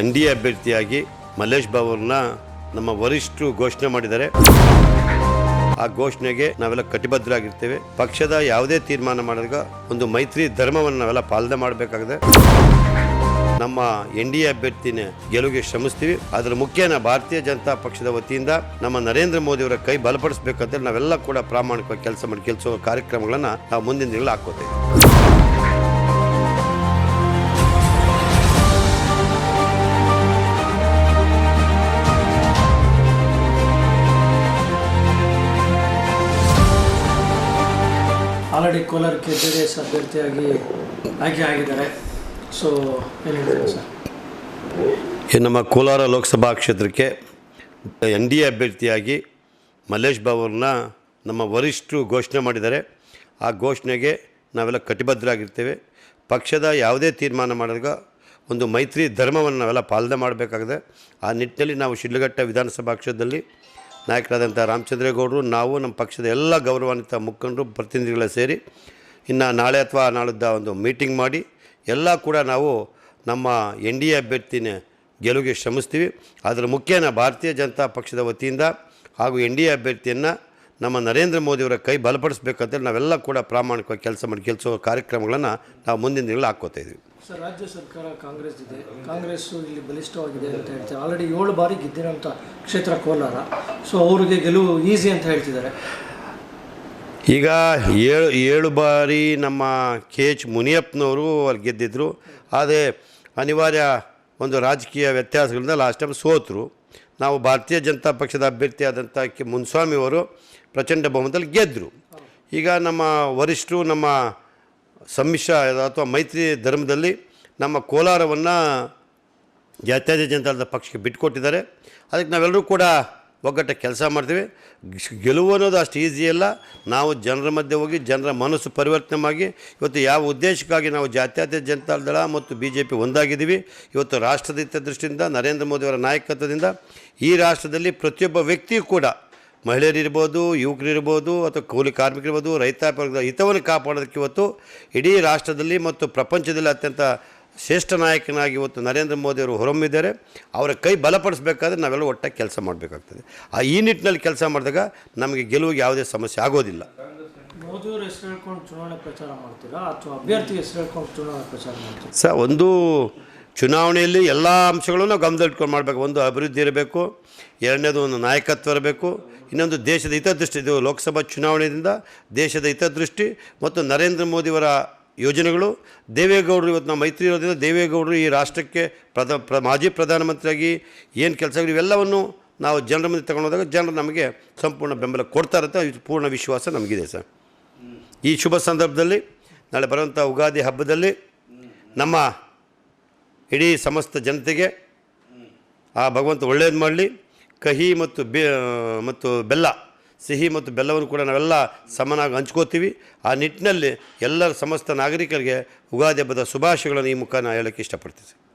N D A ಅಭ್ಯರ್ಥಿಯಾಗಿ ಮಲ್ಲೇಶ್ ಬಾಬು ನಮ್ಮ ವರಿಷ್ಠರು ಘೋಷಣೆ ಮಾಡಿದ್ದಾರೆ. ಆ ಘೋಷಣೆಗೆ ನಾವೆಲ್ಲ ಕಟಿಬದ್ಧರಾಗಿರ್ತೇವೆ. ಪಕ್ಷದ ಯಾವುದೇ ತೀರ್ಮಾನ ಮಾಡಿದಾಗ ಒಂದು ಮೈತ್ರಿ ಧರ್ಮವನ್ನು ನಾವೆಲ್ಲ ಪಾಲನೆ ಮಾಡಬೇಕಾಗಿದೆ. ನಮ್ಮ ಎನ್ ಡಿ ಎ ಅಭ್ಯರ್ಥಿನ ಗೆಲುವಿಗೆ ಶ್ರಮಿಸ್ತೀವಿ. ಅದರ ಮುಖ್ಯನ ಭಾರತೀಯ ಜನತಾ ಪಕ್ಷದ ವತಿಯಿಂದ ನಮ್ಮ ನರೇಂದ್ರ ಮೋದಿ ಅವರ ಕೈ ಬಲಪಡಿಸಬೇಕಂತ ನಾವೆಲ್ಲ ಕೂಡ ಪ್ರಾಮಾಣಿಕವಾಗಿ ಕೆಲಸ ಮಾಡಿ, ಕೆಲಸ ಕಾರ್ಯಕ್ರಮಗಳನ್ನು ನಾವು ಮುಂದಿನ ದಿನಗಳು ಹಾಕೋತೇವೆ ಕೋಲಾರಕ್ಕೆ ಜೆ ಡಿ ಎಸ್ ಅಭ್ಯರ್ಥಿಯಾಗಿ ಆಯ್ಕೆ ಆಗಿದ್ದಾರೆ. ಸೊ ಏನು ಸರ್? ನಮ್ಮ ಕೋಲಾರ ಲೋಕಸಭಾ ಕ್ಷೇತ್ರಕ್ಕೆ ಎನ್ ಡಿ ಎ ಅಭ್ಯರ್ಥಿಯಾಗಿ ಮಲ್ಲೇಶ್ ಬಾಬುರನ್ನ ನಮ್ಮ ವರಿಷ್ಠರು ಘೋಷಣೆ ಮಾಡಿದ್ದಾರೆ. ಆ ಘೋಷಣೆಗೆ ನಾವೆಲ್ಲ ಕಟಿಬದ್ಧರಾಗಿರ್ತೇವೆ. ಪಕ್ಷದ ಯಾವುದೇ ತೀರ್ಮಾನ ಮಾಡಿದಾಗ ಒಂದು ಮೈತ್ರಿ ಧರ್ಮವನ್ನು ನಾವೆಲ್ಲ ಪಾಲನೆ ಮಾಡಬೇಕಾಗಿದೆ. ಆ ನಿಟ್ಟಿನಲ್ಲಿ ನಾವು ಶಿಡ್ಲಘಟ್ಟ ವಿಧಾನಸಭಾ ಕ್ಷೇತ್ರದಲ್ಲಿ ನಾಯಕರಾದಂಥ ರಾಮಚಂದ್ರೇಗೌಡರು, ನಾವು ನಮ್ಮ ಪಕ್ಷದ ಎಲ್ಲ ಗೌರವಾನ್ವಿತ ಮುಖಂಡರು ಪ್ರತಿನಿಧಿಗಳ ಸೇರಿ ಇನ್ನು ನಾಳೆ ಅಥವಾ ನಾಳಿದ್ದ ಒಂದು ಮೀಟಿಂಗ್ ಮಾಡಿ ಎಲ್ಲ ಕೂಡ ನಾವು ನಮ್ಮ ಎನ್ ಡಿ ಎ ಅಭ್ಯರ್ಥಿನ ಗೆಲುವಿಗೆ ಶ್ರಮಿಸ್ತೀವಿ. ಅದರ ಮುಖ್ಯನ ಭಾರತೀಯ ಜನತಾ ಪಕ್ಷದ ವತಿಯಿಂದ ಹಾಗೂ ಎನ್ ಡಿ ಎ ಅಭ್ಯರ್ಥಿಯನ್ನು ನಮ್ಮ ನರೇಂದ್ರ ಮೋದಿಯವರ ಕೈ ಬಲಪಡಿಸಬೇಕಂತೇಳಿ ನಾವೆಲ್ಲ ಕೂಡ ಪ್ರಾಮಾಣಿಕವಾಗಿ ಕೆಲಸ ಮಾಡಿ ಕೆಲಸ ಕಾರ್ಯಕ್ರಮಗಳನ್ನು ನಾವು ಮುಂದಿನ ದಿನಗಳು ಹಾಕ್ಕೋತಾ ಇದ್ದೀವಿ ಸರ್ ರಾಜ್ಯ ಸರ್ಕಾರ ಕಾಂಗ್ರೆಸ್ ಇದೆ. ಕಾಂಗ್ರೆಸ್ ಇಲ್ಲಿ ಬಲಿಷ್ಠವಾಗಿದೆ ಅಂತ ಹೇಳ್ತಾರೆ? ಆಲ್ರೆಡಿ ಏಳು ಬಾರಿ ಗೆದ್ದಿರೋಂಥ ಕ್ಷೇತ್ರ ಕೋಲಾರ. ಸೊ ಅವರಿಗೆ ಗೆಲುವು ಈಸಿ ಅಂತ ಹೇಳ್ತಿದ್ದಾರೆ. ಈಗ ಏಳು ಏಳು ಬಾರಿ ನಮ್ಮ ಕೆ ಎಚ್ ಮುನಿಯಪ್ಪನವರು ಅಲ್ಲಿ ಗೆದ್ದಿದ್ದರು ಆದರೆ ಅನಿವಾರ್ಯ ಒಂದು ರಾಜಕೀಯ ವ್ಯತ್ಯಾಸಗಳಿಂದ ಲಾಸ್ಟ್ ಟೈಮ್ ಸೋತರು. ನಾವು ಭಾರತೀಯ ಜನತಾ ಪಕ್ಷದ ಅಭ್ಯರ್ಥಿಯಾದಂಥ ಕೆ ಮುನ್ಸ್ವಾಮಿ ಅವರು ಪ್ರಚಂಡ ಬಹುಮತದಲ್ಲಿ ಗೆದ್ದರು ಈಗ ನಮ್ಮ ವರಿಷ್ಠರು, ನಮ್ಮ ಸಮ್ಮಿಶ್ರ ಅಥವಾ ಮೈತ್ರಿ ಧರ್ಮದಲ್ಲಿ ನಮ್ಮ ಕೋಲಾರವನ್ನು ಜಾತ್ಯತೀತ ಜನತಾದ ಪಕ್ಷಕ್ಕೆ ಬಿಟ್ಟುಕೊಟ್ಟಿದ್ದಾರೆ. ಅದಕ್ಕೆ ನಾವೆಲ್ಲರೂ ಕೂಡ ಒಗ್ಗಟ್ಟ ಕೆಲಸ ಮಾಡ್ತೀವಿ. ಗೆಲುವು ಅನ್ನೋದು ಅಷ್ಟು ಈಸಿ ಅಲ್ಲ. ನಾವು ಜನರ ಮಧ್ಯೆ ಹೋಗಿ ಜನರ ಮನಸ್ಸು ಪರಿವರ್ತನೆ ಮಾಡಿ ಇವತ್ತು ಯಾವ ಉದ್ದೇಶಕ್ಕಾಗಿ ನಾವು ಜಾತ್ಯತೀತ ಜನತಾದಳ ಮತ್ತು ಬಿ ಜೆ ಪಿ ಒಂದಾಗಿದ್ದೀವಿ, ಇವತ್ತು ರಾಷ್ಟ್ರದ ದೃಷ್ಟಿಯಿಂದ, ನರೇಂದ್ರ ಮೋದಿಯವರ ನಾಯಕತ್ವದಿಂದ, ಈ ರಾಷ್ಟ್ರದಲ್ಲಿ ಪ್ರತಿಯೊಬ್ಬ ವ್ಯಕ್ತಿಯೂ ಕೂಡ ಮಹಿಳೆಯರಿರ್ಬೋದು ಯುವಕರಿರ್ಬೋದು ಅಥವಾ ಕೂಲಿ ಕಾರ್ಮಿಕರಿರ್ಬೋದು ರೈತಾಪಿ ಹಿತವನ್ನು ಕಾಪಾಡೋದಕ್ಕೆ ಇವತ್ತು ಇಡೀ ರಾಷ್ಟ್ರದಲ್ಲಿ ಮತ್ತು ಪ್ರಪಂಚದಲ್ಲಿ ಅತ್ಯಂತ ಶ್ರೇಷ್ಠ ನಾಯಕನಾಗಿ ಇವತ್ತು ನರೇಂದ್ರ ಮೋದಿಯವರು ಹೊರಮ್ಮಿದ್ದಾರೆ ಅವರ ಕೈ ಬಲಪಡಿಸಬೇಕಾದ್ರೆ ನಾವೆಲ್ಲ ಒಟ್ಟಾಗಿ ಕೆಲಸ ಮಾಡಬೇಕಾಗ್ತದೆ. ಆ ಈ ನಿಟ್ಟಿನಲ್ಲಿ ಕೆಲಸ ಮಾಡಿದಾಗ ನಮಗೆ ಗೆಲುವಿಗೆ ಯಾವುದೇ ಸಮಸ್ಯೆ ಆಗೋದಿಲ್ಲ. ಸರ್ ಹೆಸರು ಹೇಳ್ಕೊಂಡು ಚುನಾವಣೆ ಪ್ರಚಾರ ಮಾಡ್ತೀರಾ? ಅಥವಾ ಅಭ್ಯರ್ಥಿ ಹೆಸರು ಹೇಳ್ಕೊಂಡು ಚುನಾವಣೆ ಪ್ರಚಾರ ಮಾಡ್ತೀರಾ? ಸ ಒಂದು ಚುನಾವಣೆಯಲ್ಲಿ ಎಲ್ಲ ಅಂಶಗಳನ್ನು ನಾವು ಗಮನದಲ್ಲಿಟ್ಕೊಂಡು ಮಾಡಬೇಕು. ಒಂದು ಅಭಿವೃದ್ಧಿ ಇರಬೇಕು ಎರಡನೇದು ಒಂದು ನಾಯಕತ್ವ ಇರಬೇಕು ಇನ್ನೊಂದು ದೇಶದ ಹಿತದೃಷ್ಟಿ. ಇದು ಲೋಕಸಭಾ ಚುನಾವಣೆಯಿಂದ ದೇಶದ ಹಿತದೃಷ್ಟಿ ಮತ್ತು ನರೇಂದ್ರ ಮೋದಿಯವರ ಯೋಜನೆಗಳು. ದೇವೇಗೌಡರು ಇವತ್ತು ನಮ್ಮ ಮೈತ್ರಿ ಇರೋದ್ರಿಂದ ದೇವೇಗೌಡರು ಈ ರಾಷ್ಟ್ರಕ್ಕೆ ಪ್ರಧ, ಪ್ರ, ಮಾಜಿ ಪ್ರಧಾನಮಂತ್ರಿಯಾಗಿ ಏನು ಕೆಲಸಗಳು ಇವೆಲ್ಲವನ್ನು ನಾವು ಜನರ ಮುಂದೆ ತಗೊಂಡೋದಾಗ ಜನರು ನಮಗೆ ಸಂಪೂರ್ಣ ಬೆಂಬಲ ಕೊಡ್ತಾರೆ ಅಂತ ಪೂರ್ಣ ವಿಶ್ವಾಸ ನಮಗಿದೆ ಸರ್. ಈ ಶುಭ ಸಂದರ್ಭದಲ್ಲಿ, ನಾಳೆ ಬರುವಂಥ ಉಗಾದಿ ಹಬ್ಬದಲ್ಲಿ ನಮ್ಮ ಇಡೀ ಸಮಸ್ತ ಜನತೆಗೆ ಆ ಭಗವಂತ ಒಳ್ಳೆಯದು ಮಾಡಲಿ. ಕಹಿ ಮತ್ತು ಬೆ, ಮತ್ತು ಬೆಲ್ಲ ಸಿಹಿ ಮತ್ತು ಬೆಲ್ಲವನ್ನು ಕೂಡ ನಾವೆಲ್ಲ ಸಮನಾಗಿ ಹಂಚ್ಕೋತೀವಿ. ಆ ನಿಟ್ಟಿನಲ್ಲಿ ಎಲ್ಲರ ಸಮಸ್ತ ನಾಗರಿಕರಿಗೆ ಉಗಾದಿ ಹಬ್ಬದ ಶುಭಾಶಯಗಳನ್ನು ಈ ಮುಖ ನಾನು ಹೇಳೋಕ್ಕೆ ಇಷ್ಟಪಡ್ತೀನಿ.